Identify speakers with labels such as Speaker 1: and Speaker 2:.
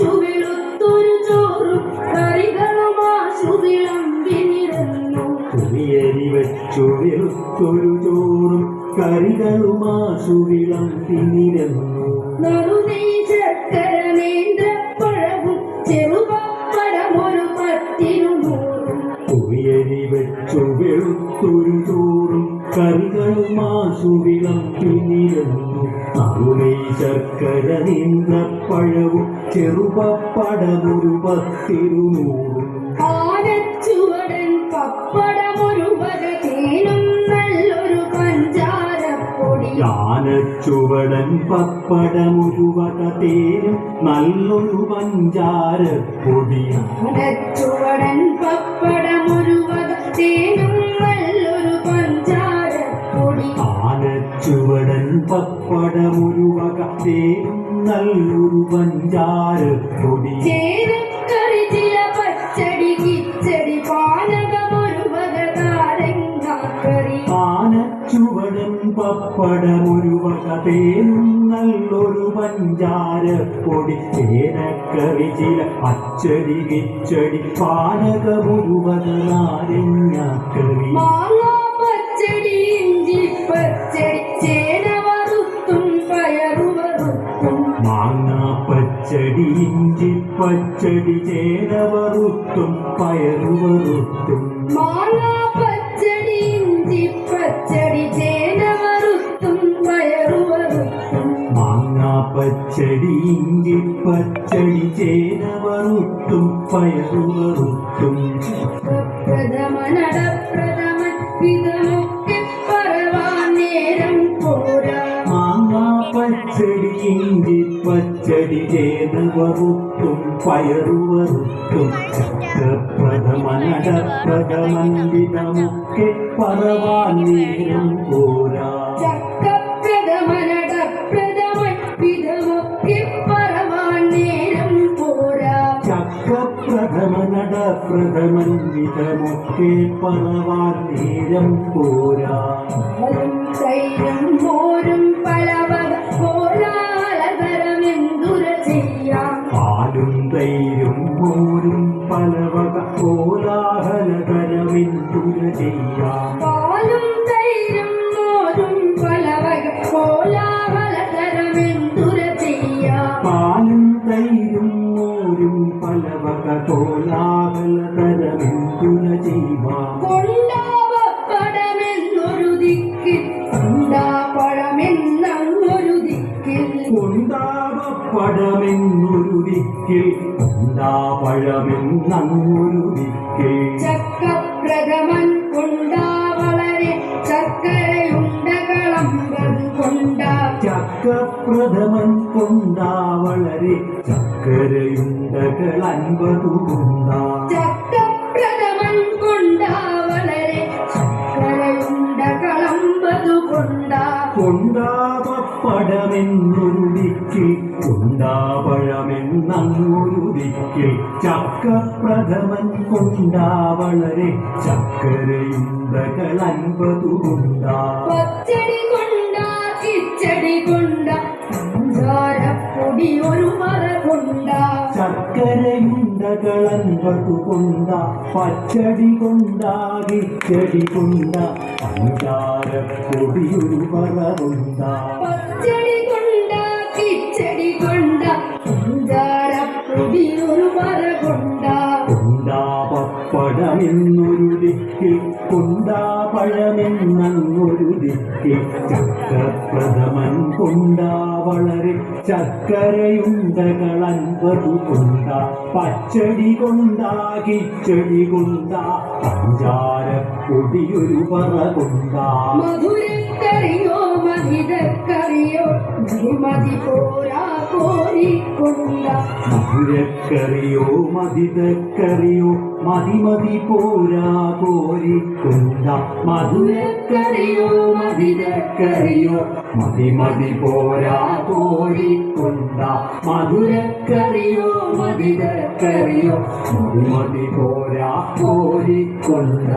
Speaker 1: അരച്ചു വെളുത്തൊരു ചോറും കറികളുമാശു വിളമ്പിനിരുന്നു
Speaker 2: തുണിയരി വെച്ചു വെളുത്തൊരു ചോറും
Speaker 1: നേന്ത്രപ്പഴവും പത്തിനു നൂറും.
Speaker 2: തുണിയരി വെച്ചു വെളുത്തൊരു അറുമൈ നിന്ന പഴവും ചെറുപപ്പടമൊരു പത്തിരുന്നൂറും
Speaker 1: ആനച്ചുവടൻ പപ്പടമൊരു വക തേനും നല്ലൊരു പഞ്ചാരപ്പൊടി.
Speaker 2: യാനച്ചുവടൻ പപ്പടമൊരു തേനും നല്ലൊരു പഞ്ചാരപ്പൊടി
Speaker 1: ആനച്ചുവടൻ തേനും പച്ചടി കിച്ചടി പാനകമൊരു പഞ്ചാര നാരങ്ങാക്കറി.
Speaker 2: ആനച്ചുവടൻ പപ്പടമൊരു വക തേനും നല്ലൊരു പഞ്ചാരപ്പൊടി തേനക്കറി ചില അച്ചടി കിച്ചടി പാനകമൊരുവക നാരങ്ങാക്കറി.
Speaker 1: പച്ചടി ചേന വറുത്തും പയറു വറുത്തും
Speaker 2: മാങ്ങാ പച്ചടി ഇഞ്ചി പച്ചടി ചേന വറുത്തും പയറു വറുത്തും
Speaker 1: മാങ്ങ പച്ചടി ഇഞ്ചി പച്ചടി ചേന വറുത്തും പയറു വറുത്തും പ്രഥമനട പ്രഥമൻ വിധമൊക്കെ പറവാൻ
Speaker 2: പച്ചടി ഇഞ്ചി പച്ചടി ചേന വറുത്തും പയറു വറുത്തും ചക്കപ്രഥമനട പ്രഥമൻ വിധമൊക്കെ പറവാൻ നേരം പോരാ.
Speaker 1: പ്രഥമൻ വിധമൊക്കെ പറവാൻ നേരം പോരാ
Speaker 2: പോരും.
Speaker 1: തൈരും മോരും പലവക
Speaker 2: കോലാഹലകരമെന്തുര ചെയ്യാം
Speaker 1: കൊണ്ടാവപ്പടമെന്നൊരു ദിക്കിൽ കൊണ്ടാപ്പഴമെന്നൊരു ദിക്കിൽ
Speaker 2: കൊണ്ടാവപ്പടമെന്നൊരു ദിക്കിൽ കൊണ്ടാപഴമെന്നൊരു ദിക്കിൽ
Speaker 1: ചക്കപ്രഥമൻ കൊണ്ടാ വളരെ ചക്കരയുണ്ടകളമ്പത് കൊണ്ടാ.
Speaker 2: ചക്കപ്രഥമൻ കൊണ്ടാ വളരെ ചക്കരയുണ്ടകൾ
Speaker 1: കൊണ്ടാ വളരെ കൊണ്ടാ
Speaker 2: ദിക്കിൽ കൊണ്ടാപഴമെന്നൊരു ദിക്കിൽ ചക്കപ്രഥമൻ കൊണ്ടാ വളരെ ചക്കരയുണ്ടകൾ
Speaker 1: കൊണ്ടാ കിച്ചടി കൊണ്ടാ ഒരു കൊണ്ടാ.
Speaker 2: അൻപതുകൊണ്ട പച്ചടി കൊണ്ടാകി ചെടി കൊണ്ട. പഞ്ചാരപ്പൊടിയൊരു പറവുണ്ടാ
Speaker 1: പച്ചടി കൊണ്ടാ കിച്ചടി കൊണ്ടാ. പഞ്ചാരപ്പൊടി ഒരു മറ കൊണ്ടാ.
Speaker 2: പപ്പടമെന്നൊരു ദിക്കിൽ കൊണ്ടാ പഴമെന്നൊരു ദിക്കിൽ. ചക്കപ്രഥമൻ കൊണ്ടാ വളരെ ചക്കരയുണ്ടകൾ കൊണ്ട. പച്ചടി കൊണ്ടാ കിച്ചടി കൊണ്ടാ പഞ്ചാരപ്പൊടിയൊരു പറ കൊണ്ടാ.
Speaker 1: മധുരക്കറിയോ മധുരക്കറിയോ മതി പോരാ കോരിക്കൊണ്ട.
Speaker 2: മധുരക്കറിയോ മതിതക്കറിയോ മതി മതി പോരാ കോരിക്കൊണ്ട. മധുരക്കറിയോ മതിതക്കറിയോ മതി മതി പോരാ കോരിക്കൊണ്ട. മധുരക്കറിയോ മതിതക്കറിയോ മതി മതി പോരാ കോരിക്കൊണ്ട.